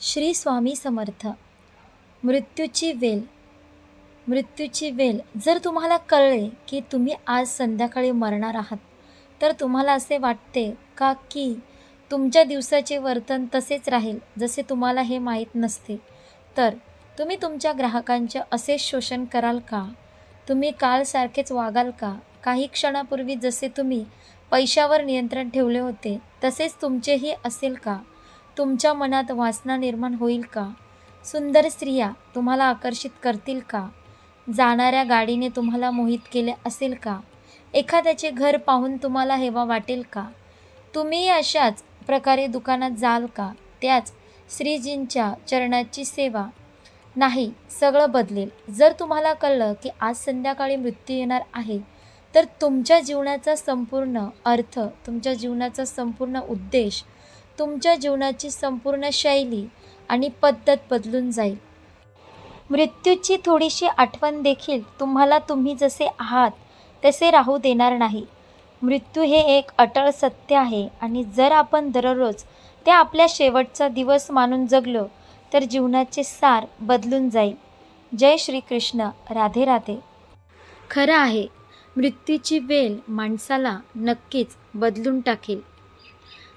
श्री स्वामी समर्थ. मृत्यूची वेल. मृत्यूची वेल. जर तुम्हाला कळले की तुम्ही आज संध्याकाळी मरणार आहात तर तुम्हाला असे वाटते का की तुमच्या दिवसाचे वर्तन तसेच राहील जसे तुम्हाला हे माहीत नसते? तर तुम्ही तुमच्या ग्राहकांचे असेच शोषण कराल का? तुम्ही कालसारखेच वागाल का? काही क्षणापूर्वी जसे तुम्ही पैशावर नियंत्रण ठेवले होते तसेच तुमचेही असेल का? तुमच्या मनात वासना निर्माण होईल का? सुंदर स्त्रिया तुम्हाला आकर्षित करतील का? जाणाऱ्या गाडीने तुम्हाला मोहित केले असेल का? एखाद्याचे घर पाहून तुम्हाला हेवा वाटेल का? तुम्ही अशाच प्रकारे दुकानात जाल का? त्याच श्रीजींच्या चरणाची सेवा. नाही सगळं बदलेल. जर तुम्हाला कळलं की आज संध्याकाळी मृत्यू येणार आहे तर तुमच्या जीवनाचा संपूर्ण अर्थ तुमच्या जीवनाचा संपूर्ण उद्देश तुमच्या जीवनाची संपूर्ण शैली आणि पद्धत बदलून जाईल. मृत्यूची थोडीशी आठवण देखील तुम्हाला तुम्ही जसे आहात तसे राहू देणार नाही. मृत्यू हे एक अटळ सत्य आहे आणि जर आपण दररोज ते आपल्या शेवटचा दिवस मानून जगलो तर जीवनाचे सार बदलून जाईल. जय श्रीकृष्ण. राधे राधे. खरं आहे मृत्यूची वेल माणसाला नक्कीच बदलून टाकेल.